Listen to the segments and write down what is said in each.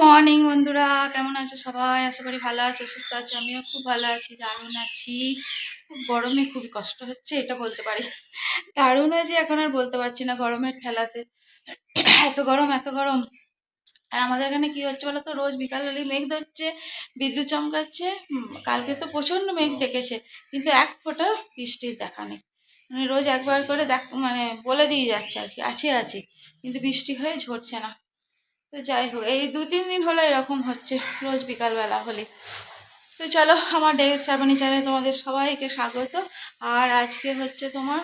Morning বন্ধুরা, কেমন আছো সবাই? আশা করি ভালো আছো, সুস্থ আছো, আমিও খুব ভালো আছি, দারুণ আছি। খুব গরমে খুব কষ্ট হচ্ছে, এটা বলতে পারি। দারুণ আছি, এখন আর বলতে পারছি না, গরমের ঠেলাতে। এত গরম এত গরম। আর আমাদের এখানে কি হচ্ছে বলো তো রোজ বিকাল হলে মেঘ ধরছে, বিদ্যুৎ চমকাচ্ছে কালকে তো প্রচণ্ড মেঘ ডেকেছে, কিন্তু এক ফোঁটা বৃষ্টির দেখা নেই। মানে রোজ একবার করে দেখ মানে বলে দিয়ে যাচ্ছে আর কি, আছে আছে, কিন্তু বৃষ্টি হয়ে ঝরছে না। তো যাই হোক এই দু তিন দিন হলো এরকম হচ্ছে রোজ বিকালবেলা হলে। তো চলো আমার ডে শ্রাবণী চ্যানেলে তোমাদের সবাইকে স্বাগত। আর আজকে হচ্ছে তোমার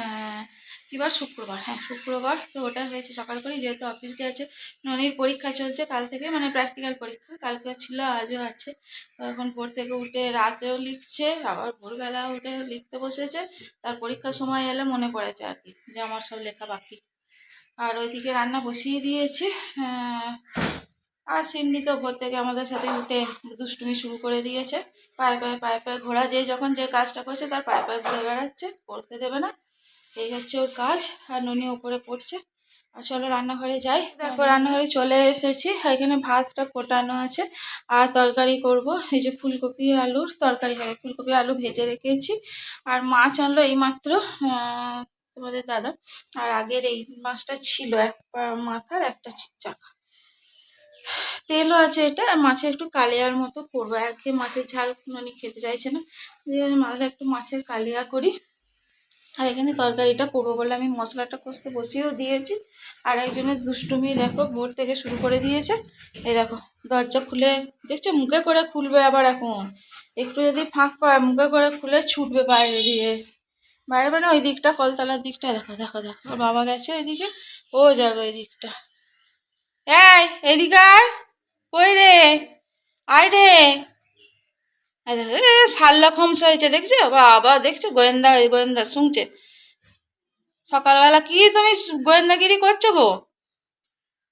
আহ, কি বার? শুক্রবার। হ্যাঁ শুক্রবার। তো ওটা হয়েছে সকাল করে যেহেতু অফিস গিয়েছে ননির পরীক্ষা চলছে কাল থেকে মানে প্র্যাকটিক্যাল পরীক্ষা। কালকে ছিল আজও আছে। এখন ভোর থেকে উঠে রাতেও লিখছে আবার ভোরবেলা উঠে লিখতে বসেছে। তার পরীক্ষার সময় এলে মনে পড়েছে আর কি যে আমার সব লেখা বাকি। আর ওইদিকে রান্না বসিয়ে দিয়েছি। আর সিন্নি তো ভোর থেকে আমাদের সাথে উঠে দুষ্টুমি শুরু করে দিয়েছে। পায়ে পায়ে পায়ে পায়ে ঘোরা যে যখন যে কাজটা করছে তার পায়ে পায়ে ঘুরে বেড়াচ্ছে, করতে দেবে না। এই হচ্ছে ওর কাজ, আর নুনি ওপরে পড়ছে। আর চলো রান্নাঘরে যাই। দেখো রান্নাঘরে চলে এসেছি। এখানে ভাতটা ফোটানো আছে। আর তরকারি করব। এই যে ফুলকপি, আলুর তরকারি হবে ফুলকপি, আলু ভেজে রেখেছি। আর মাছ আনলো এইমাত্র তোমাদের দাদা। আর আগের এই মাছটা ছিল এক মাথার, একটা চাকা। তেলও আছে এটা, আর মাছের একটু কালিয়ার মতো করব। একে মাছের ঝাল মানে খেতে চাইছে না। মাথাটা একটু মাছের কালিয়া করি। আর এখানে তরকারিটা করব বলে আমি মশলাটা কষতে বসিয়েও দিয়েছি। আর একজনের দুষ্টুমি দেখো, ভোর থেকে শুরু করে দিয়েছে। এই দেখো, দরজা খুলে দেখছ, মুখে করে খুলবে আবার এখন। একটু যদি ফাঁক পায়, মুখে করে খুলে ছুটবে বাইরে দিয়ে। বাইরে মানে ওই দিকটা, কলতলার দিকটা, দেখো দেখো দেখো বাবা গেছে ওইদিকে ও যাবে ওই দিকটা। এই, এদিকে আয়, কই রে? আয় রে। শার্লক হোমস হয়েছে, দেখছ? বাবা, দেখছ? গোয়েন্দা গোয়েন্দা শুনছে। সকালবেলা কি তুমি গোয়েন্দাগিরি করছ গো?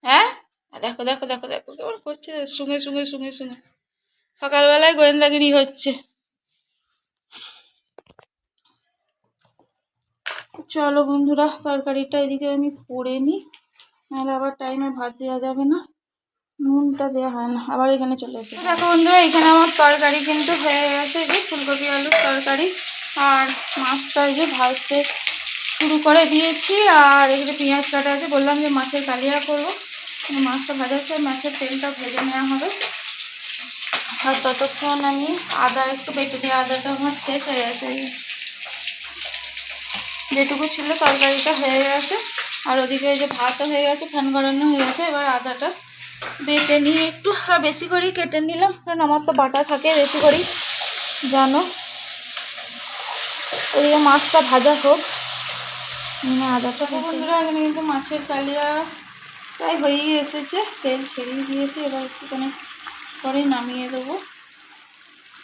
হ্যাঁ? দেখো দেখো দেখো দেখো, কেমন করছে শুঙে শুঙে শুঙে শুঙে সকালবেলায় গোয়েন্দাগিরি হচ্ছে। চলো বন্ধুরা, তরকারিটা এদিকে আমি করে নিই নাহলে আবার টাইমে ভাত দেওয়া যাবে না। নুনটা দেওয়া হয় না। আবার এখানে চলে এসে দেখো বন্ধুরা, এখানে আমার তরকারি কিন্তু হয়ে গেছে যে ফুলকপি আলুর তরকারি। আর মাছটা এই যে ভাজতে শুরু করে দিয়েছি। আর এখানে পেঁয়াজ কাটা আছে। বললাম যে মাছের কালিয়া করব। মাছটা ভাজা হচ্ছে, মাছের তেলটা ভেজে নেওয়া হবে। আর ততক্ষণ আমি আদা, একটু বেটে দিই আদাটা আমার শেষ হয়ে গেছে। যেটুকু ছিল তরকারিটা হয়ে গেছে। আর ওদিকে ওই যে ভাতও হয়ে গেছে ফ্যান গড়ানো হয়ে গেছে। এবার আদাটা বেটে নিয়ে একটু বেশি করেই কেটে নিলাম। কারণ আমার তো বাটা থাকে বেশি করেই জানো। ওদিকে মাছটা ভাজা হোক। মানে আদাটা বন্ধুরা এখানে কিন্তু মাছের কালিয়া প্রায় হয়েই এসেছে। তেল ছেড়েই দিয়েছি এবার একটুখানি পরে নামিয়ে দেবো।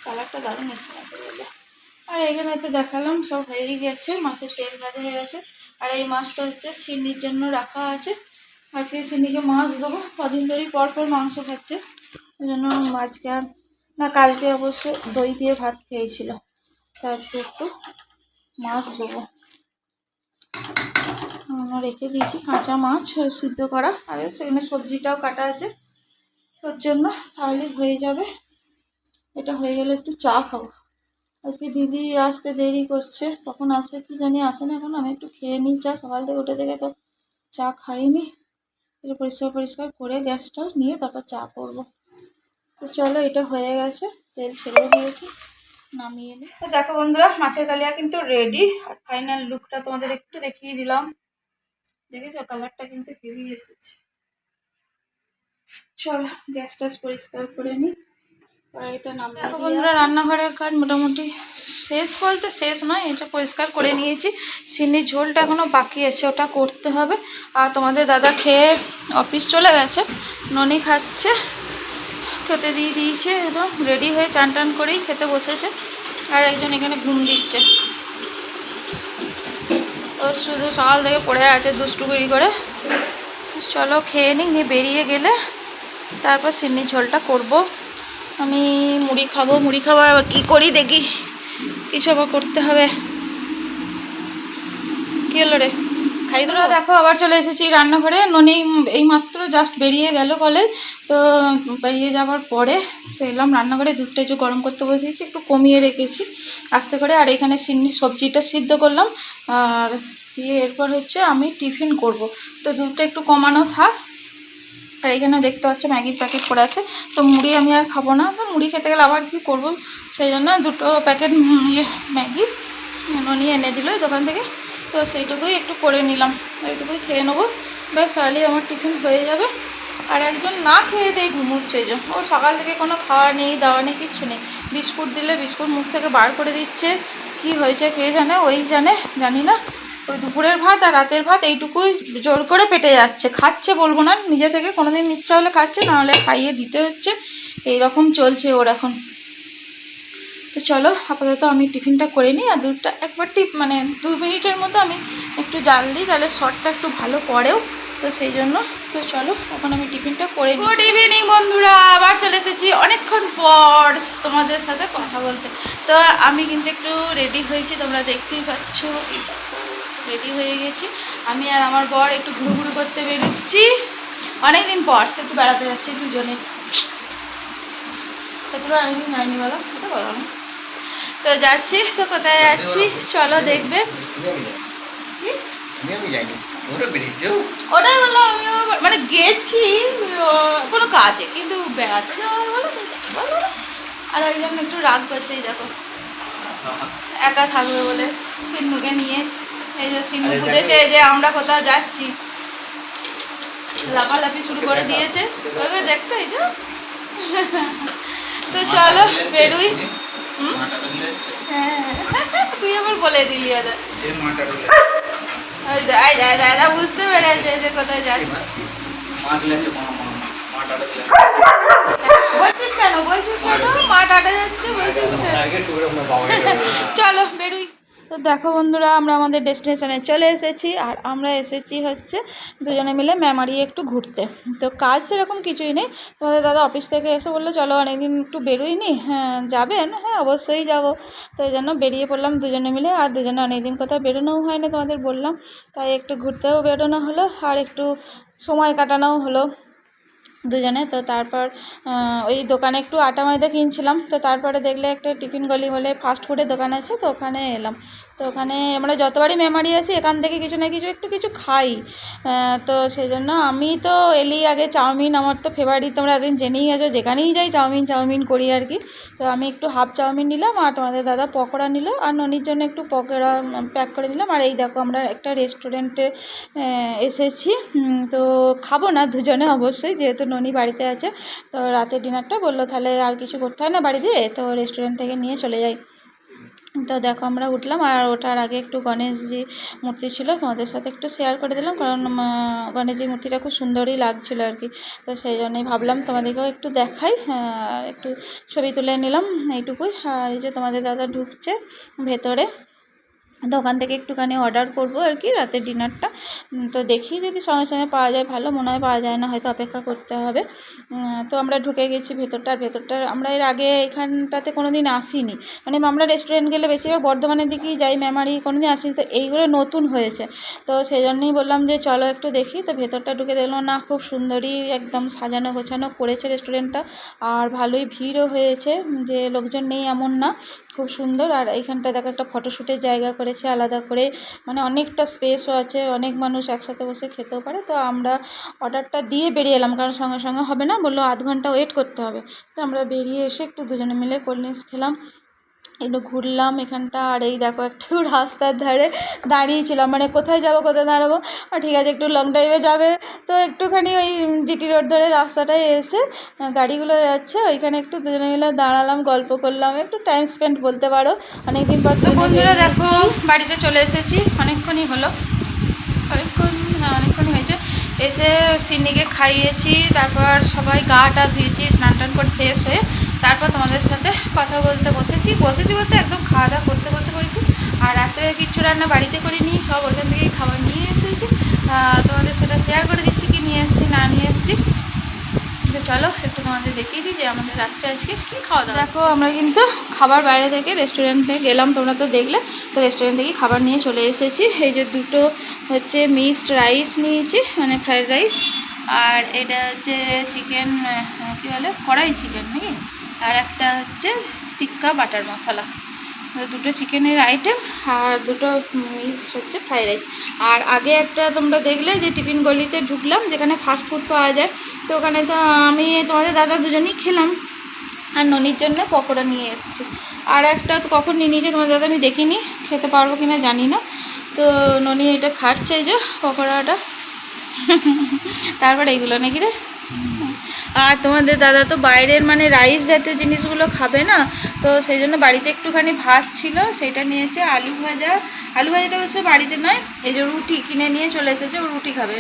কালারটা দারুণ এসে গেছে বলে আর এখানে তো দেখালাম, সব হয়েই গেছে, মাছের তেল ভাজা হয়ে গেছে। আর এই মাছটা হচ্ছে সিন্নির জন্য রাখা আছে। আজকে সিন্নিকে মাছ দেবো, কদিন ধরেই পর পর মাংস খাচ্ছে। ওই জন্য আজকে আর না, কালকে অবশ্য দই দিয়ে ভাত খেয়েছিল। তা আজকে একটু মাছ দেবো। আমরা রেখে দিয়েছি কাঁচা মাছ সিদ্ধ করা। আর সেখানে সবজিটাও কাটা আছে। ওর জন্য তাহলে হয়ে যাবে। এটা হয়ে গেলে একটু চা খাব। আজকে দিদি আসতে দেরি করছে। কখন আসবে কি জানি, আসে না এখন। আমি একটু খেয়ে নিই চা। সকাল থেকে উঠে থেকে তো চা খাইনি। একটু পরিষ্কার পরিষ্কার করে গ্যাসটা নিয়ে তারপর চা করব। তো চলো, এটা হয়ে গেছে। তেল ছেড়ে দিয়েছি। নামিয়ে নিই। তো দেখো বন্ধুরা, মাছের কালিয়া কিন্তু রেডি আর ফাইনাল লুকটা তোমাদের একটু দেখিয়ে দিলাম। দেখেছ? কালারটা কিন্তু হেভি এসেছে। চলো, গ্যাস টাস পরিষ্কার করে নিই। কড়াইটা নামিয়ে বন্ধুরা রান্নাঘরের কাজ মোটামুটি শেষ বলতে শেষ নয় এটা পরিষ্কার করে নিয়েছি। সিন্নির ঝোলটা এখনও বাকি আছে ওটা করতে হবে। আর তোমাদের দাদা খেয়ে অফিস চলে গেছে ননি খাচ্ছে খেতে দিয়ে দিয়েছে একদম রেডি হয়ে চান টান করেই খেতে বসেছে আর একজন এখানে ঘুম দিচ্ছে। ওর শুধু সকাল থেকে পড়ে আছে দুষ্টুগুড়ি করে। চলো খেয়ে নিই নিয়ে বেরিয়ে গেলে তারপর সিন্নি ঝোলটা করব। আমি মুড়ি খাব মুড়ি খাব আবার কী করি দেখি কিছু আবার করতে হবে? কী হলো রে? খাইয়ে দিল দেখো আবার চলে এসেছি রান্নাঘরে। ননি এই মাত্র জাস্ট বেরিয়ে গেল কলেজ তো বেরিয়ে যাওয়ার পরে তো এলাম রান্নাঘরে দুধটা একটু গরম করতে বসিয়েছি একটু কমিয়ে রেখেছি আস্তে করে। আর এখানে সিন্নি সবজিটা সিদ্ধ করলাম। আর দিয়ে এরপর হচ্ছে আমি টিফিন করব। তো দুধটা একটু কমানো থাক। আর এখানে দেখতে পাচ্ছ ম্যাগির প্যাকেট পড়ে আছে। তো মুড়ি আমি আর খাব না। তো মুড়ি খেতে গেলে আবার কি করব? সেই জন্য দুটো প্যাকেট ইয়ে ম্যাগি ননি এনে দিল দোকান থেকে। তো সেইটুকুই একটু করে নিলাম। এইটুকুই খেয়ে নেব। ব্যাস, তাহলেই আমার টিফিন হয়ে যাবে। আর একজন না খেয়ে দিয়ে ঘুমোচ্ছে যে। ও সকাল থেকে কোনো খাওয়া নেই, দাওয়া নেই, কিচ্ছু নেই। বিস্কুট দিলে বিস্কুট মুখ থেকে বার করে দিচ্ছে। কি হয়েছে কে জানে, ওই জানে, জানি না। ওই দুপুরের ভাত আর রাতের ভাত এইটুকুই জোর করে পেটে যাচ্ছে। খাচ্ছে বলব না, নিজে থেকে কোনোদিন ইচ্ছা হলে খাচ্ছে নাহলে খাইয়ে দিতে হচ্ছে। এই রকম চলছে ওর এখন। তো চলো, আপাতত আমি টিফিনটা করে নিই আর দুধটা একবার টিপ মানে দু মিনিটের মতো আমি একটু জাল দিই, তাহলে শর্টটা একটু ভালো পড়েও তো সেই জন্য, তো চলো, এখন আমি টিফিনটা করে নিই। গুড ইভিনিং বন্ধুরা, আবার চলে এসেছি অনেকক্ষণ পর তোমাদের সাথে কথা বলতে। তো আমি কিন্তু একটু রেডি হয়েছি, তোমরা দেখতেই পাচ্ছ। রেডি হয়ে গেছি। আমি আর আমার বর একটু ঘুরু ঘুরু করতে বেরোচ্ছি। অনেকদিন পর একটু বেড়াতে যাচ্ছি দুজনে। অনেকদিন যাইনি বলো? এটা বলো না। তো যাচ্ছি তো কোথায় যাচ্ছি? চলো দেখবে। ওটাই বললাম আমি মানে গেছি কোনো কাজে কিন্তু বেড়াতে যাওয়া বলো আর একজন একটু রাগ করছে দেখো। একা থাকবে বলে। সিন্নুকে নিয়ে। এই যে আরে বুঝেছে যে আমরা কোথাও যাচ্ছি। লাফালাফি শুরু করে দিয়েছে। ওকে দেখতে এই যে। তো চলো বেরুই। হ্যাঁ। তুই আবার বলে দিলি ওদের। দাদা বুঝতে পেরেছে যে কোথায় যাচ্ছে। বলছিস কেন? বলছিস কেন? মা টাটা যাচ্ছে বলছিস চলো বেরুই। তো দেখো বন্ধুরা, আমরা আমাদের ডেস্টিনেশনে চলে এসেছি আর আমরা এসেছি হচ্ছে দুজনে মিলে মেমারি একটু ঘুরতে। তো কাজ সেরকম কিছুই নেই। তোমাদের দাদা অফিস থেকে এসে বলল, চলো অনেকদিন একটু বেরোইনি হ্যাঁ যাবেন? হ্যাঁ অবশ্যই যাব। তো এই জন্য বেরিয়ে পড়লাম দুজনে মিলে আর দুজনে অনেকদিন কোথাও বেরোনোও হয় না তোমাদের বললাম। তাই একটু ঘুরতেও বেরোনো হলো আর একটু সময় কাটানোও হলো। দুজনে। তো তারপর ওই দোকানে একটু আটা ময়দা কিনছিলাম। তো তারপরে দেখলে একটা টিফিন গলি বলে ফাস্ট ফুডের দোকান আছে, তো ওখানে এলাম। তো ওখানে আমরা যতবারই মেমারি আসি, এখান থেকে কিছু না কিছু একটু কিছু খাই। তো সেই জন্য আমি তো এলি আগে চাউমিন, আমার তো ফেভারিট তোমরা এতদিন জেনেই গেছো যেখানেই যাই চাউমিন চাউমিন করি আর কি। তো আমি একটু হাফ চাউমিন নিলাম আর তোমাদের দাদা পকোড়া নিল আর ননির জন্য একটু পকোড়া প্যাক করে নিলাম আর এই দেখো আমরা একটা রেস্টুরেন্টে এসেছি। তো খাব না দুজনে অবশ্যই, যেহেতু ননি বাড়িতে আছে। তো রাতের ডিনারটা বলল, তাহলে আর কিছু করতে হয় না বাড়িতে? তো রেস্টুরেন্ট থেকে নিয়ে চলে যাই। তো দেখো আমরা উঠলাম আর ওঠার আগে একটু গণেশজি মূর্তি ছিল, তোমাদের সাথে একটু শেয়ার করে দিলাম, কারণ গণেশজির মূর্তিটা খুব সুন্দরই লাগছিল আর কি। তো সেই জন্যই ভাবলাম তোমাদেরকেও একটু দেখাই একটু ছবি তুলে নিলাম এইটুকুই। আর এই যে তোমাদের দাদা ঢুকছে ভেতরে দোকান থেকে একটুখানি অর্ডার করব আর কি, রাতের ডিনারটা তো দেখি যদি সঙ্গে সঙ্গে পাওয়া যায়, ভালো। মনে হয় পাওয়া যায় না, হয়তো অপেক্ষা করতে হবে। তো আমরা ঢুকে গেছি ভেতরটার ভেতরটার আমরা এর আগে এখানটাতে কোনো দিন আসিনি। মানে আমরা রেস্টুরেন্ট গেলে বেশিরভাগ বর্ধমানের দিকেই যাই, মেমারি কোনো দিন আসিনি। তো এইগুলো নতুন হয়েছে। তো সেই জন্যই বললাম যে চলো একটু দেখি। তো ভেতরটা ঢুকে দেখলাম, না, খুব সুন্দরই একদম সাজানো গোছানো করেছে রেস্টুরেন্টটা আর ভালোই ভিড়ও হয়েছে। যে লোকজন নেই এমন না, খুব সুন্দর। আর এইখানটায় দেখো একটা ফটোশ্যুটের জায়গা করেছে। আলাদা করে। মানে অনেকটা স্পেসও আছে, অনেক মানুষ একসাথে বসে খেতেও পারে। তো আমরা অর্ডারটা দিয়ে বেরিয়ে এলাম, কারণ সঙ্গে সঙ্গে হবে না? বলল আধ ঘণ্টা ওয়েট করতে হবে। তো আমরা বেরিয়ে এসে একটু দুজনে মিলে কোল্ড ড্রিঙ্কস খেলাম। একটু ঘুরলাম এখানটা আর এই দেখো একটু রাস্তার ধারে দাঁড়িয়েছিলাম মানে কোথায় যাব কোথায় দাঁড়াবো? আর ঠিক আছে একটু লং ড্রাইভে যাবে। তো একটুখানি ওই জিটি রোড ধরে রাস্তাটায় এসে গাড়িগুলো যাচ্ছে। ওইখানে একটু দুজনে মিলে দাঁড়ালাম গল্প করলাম। একটু টাইম স্পেন্ড বলতে পারো। অনেকদিন পর তো বন্ধুরা দেখো বাড়িতে চলে এসেছি। অনেকক্ষণই হলো। অনেকক্ষণ হ্যাঁ অনেকক্ষণ হয়েছে। এসে সিন্নিকে খাইয়েছি তারপর সবাই গা টা ধুয়েছি স্নান টান করে ফ্রেশ হয়ে তারপর তোমাদের সাথে কথা বলতে বসেছি। বসেছি বলতে একদম খাওয়া দাওয়া করতে বসে পড়েছি। আর রাত্রে কিচ্ছু রান্না বাড়িতে করে নিই সব ওইখান থেকেই খাবার নিয়ে এসেছি। তোমাদের সেটা শেয়ার করে দিচ্ছি কি নিয়ে এসেছি, না নিয়ে এসেছি। তো চলো, একটু তোমাদের দেখিয়ে দিই যে আমাদের রাত্রে আজকে কী খাওয়া দাওয়া দেখো, আমরা কিন্তু খাবার বাইরে থেকে রেস্টুরেন্টে গেলাম, তোমরা তো দেখলে। তো রেস্টুরেন্ট থেকে খাবার নিয়ে চলে এসেছি। এই যে দুটো হচ্ছে মিক্সড রাইস নিয়েছি মানে ফ্রাইড রাইস আর এটা হচ্ছে চিকেন কী বলে, কড়াই চিকেন নাকি? আর একটা হচ্ছে টিক্কা বাটার মশলা। দুটো চিকেনের আইটেম আর দুটো মিক্স হচ্ছে ফ্রাইড রাইস আর আগে একটা তোমরা দেখলে যে টিফিন গলিতে ঢুকলাম, যেখানে ফাস্ট ফুড পাওয়া যায়। তো ওখানে তো আমি তোমাদের দাদা দুজনেই খেলাম। আর ননির জন্য পকোড়া নিয়ে এসেছি। আর একটা তো কখন নিয়ে নিয়েছে তোমার দাদা আমি দেখিনি, খেতে পারব কিনা জানি না। তো ননি এটা এই যে পকোড়াটা। তারপর এইগুলো নাকি রে? আর তোমাদের দাদা তো বাইরের মানে রাইস জাতীয় জিনিসগুলো খাবে না, তো সেই জন্য বাড়িতে একটুখানি ভাত ছিল, সেটা নিয়েছে আলু ভাজা। আলু ভাজাটা অবশ্য বাড়িতে নয়, এই যে রুটি কিনে নিয়ে চলে এসেছে, ও রুটি খাবে।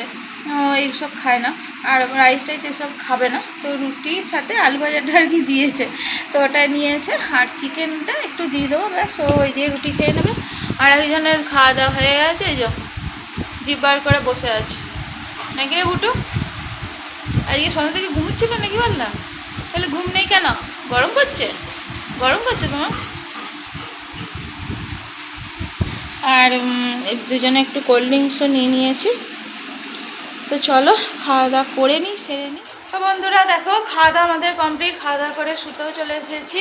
এইসব খায় না, আর রাইস টাইস এসব খাবে না, তো রুটির সাথে আলু ভাজাটা আর কি দিয়েছে। তো ওটা নিয়েছে, আর চিকেনটা একটু দিয়ে দেবো, ব্যাস ওই দিয়ে রুটি খেয়ে নেবে। আর একজনের খাওয়া দাওয়া হয়ে গেছে, এই যে জিভ বার করে বসে আছে। নাকি বুটু? আজকে সন্ধ্যা থেকে ঘুমোচ্ছিল নাকি বললাম তাহলে ঘুম নেই কেন? গরম করছে? গরম করছে তোমার? আর দুজনে একটু কোল্ড ড্রিঙ্কসও নিয়ে নিয়েছি। তো চলো, খাওয়া দাওয়া করে নিই সেরে নিই তো বন্ধুরা, দেখো, খাওয়া দাওয়া আমাদের কমপ্লিট খাওয়া দাওয়া করে শুতেও চলে এসেছি।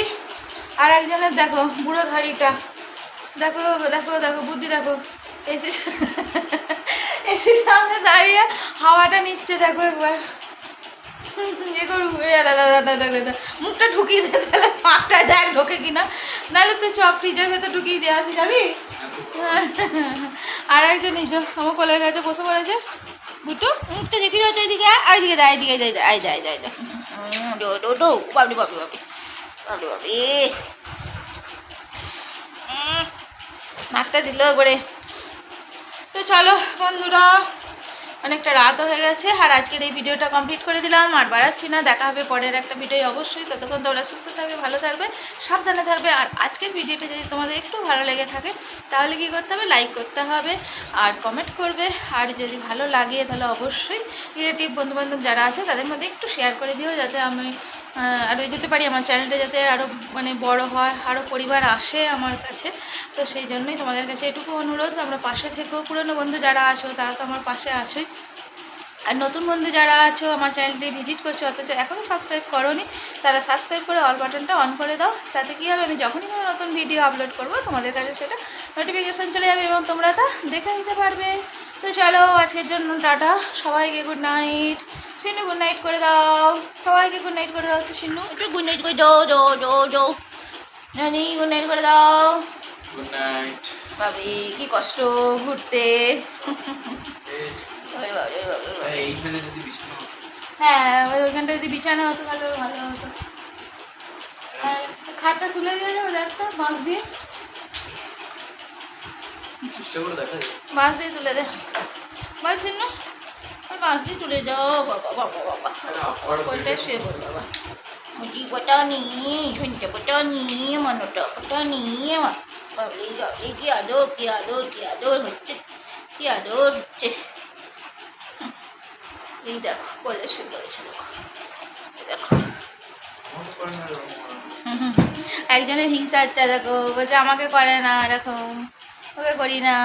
আর একজনের, দেখো, বুড়ো ধাড়িটা দেখো দেখো দেখো, বুদ্ধি দেখো। এসি এসি সামনে দাঁড়িয়ে হাওয়াটা নিচ্ছে, দেখো একবার। করু এ দাদা মুখটা ঢুকিয়ে দে তাহলে পাকটা দেখ ঢোকে কিনা। নাহলে তুই চপ ফ্রিজের ভেতর ঢুকিয়ে দিয়ে আসি যাবি? আর একজন নিজ আমার কোলের কাছে বসে পড়েছে। বুটো মুখটা দেখে যাও আয়, আয় দিকে দেয় এদিকে যাই যায় ডো ডো ডো বাবলি বাবলি বাবলি বাবলি বাবলি উম, নাকটা দিল একবারে। তো চলো বন্ধুরা অনেকটা রাতও হয়ে গেছে, আর আজকের এই ভিডিওটা কমপ্লিট করে দিলাম, আর বাড়াচ্ছি না, দেখা হবে পরের একটা ভিডিও অবশ্যই। ততক্ষণ তোমরা সুস্থ থাকবে, ভালো থাকবে, সাবধানে থাকবে, আর আজকের ভিডিওটা যদি তোমাদের একটু ভালো লেগে থাকে, তাহলে কি করতে হবে? লাইক করতে হবে, আর কমেন্ট করবে, আর যদি ভালো লাগে তাহলে অবশ্যই রিলেটিভ বন্ধুবান্ধব যারা আছে, তাদের মধ্যে একটু শেয়ার করে দিও, যাতে আমি আরও যেতে পারি, আমার চ্যানেলটা যাতে আরও মানে বড় হয় আরও পরিবার আসে আমার কাছে। তো সেই জন্যই তোমাদের কাছে এটুকু অনুরোধ, আমরা পাশে থেকেও পুরনো বন্ধু যারা আছো, তারা তো আমার পাশে আছোই। আর নতুন বন্ধু যারা আছো, আমার চ্যানেলটি ভিজিট করছ, অথচ এখনও সাবস্ক্রাইব করোনি, তারা সাবস্ক্রাইব করে অল বাটনটা অন করে দাও। তাতে কী হবে, আমি যখনই কোনো নতুন ভিডিও আপলোড করব, তোমাদের কাছে সেটা নোটিফিকেশান চলে যাবে এবং তোমরা তা দেখে নিতে পারবে। তো চলো, আজকের জন্য টাটা, সবাইকে good night Sinu good night করে দাও। সবাইকে গুড নাইট করে দাও তো সিনু একটু গুড নাইট করে দাও জো জো জো জানি গুড নাইট করে দাও। গুড নাইট বাবরে কি কষ্ট ঘুরতে। হ্যাঁ ওই ওইখানটা যদি বিছানা হতো তাহলে ভালো হতো। আর খাটটা তুলে দিয়ে যাব দেখতো বাঁশ দিয়ে। চেষ্টা করে দেখা যায় বাঁশ দিয়ে তুলে দে। বলছেন না বাঁশ দিয়ে তুলে যাও। বাবা শুয়ে বাবা। কি আদর কি আদর কি আদর হচ্ছে, কি আদর হচ্ছে। এই দেখো কোলে শুয়ে পড়েছে, দেখো। দেখো। একজনের হিংসা হচ্ছে, দেখো। বলছে, আমাকে করে না এরকম ওকে করি না।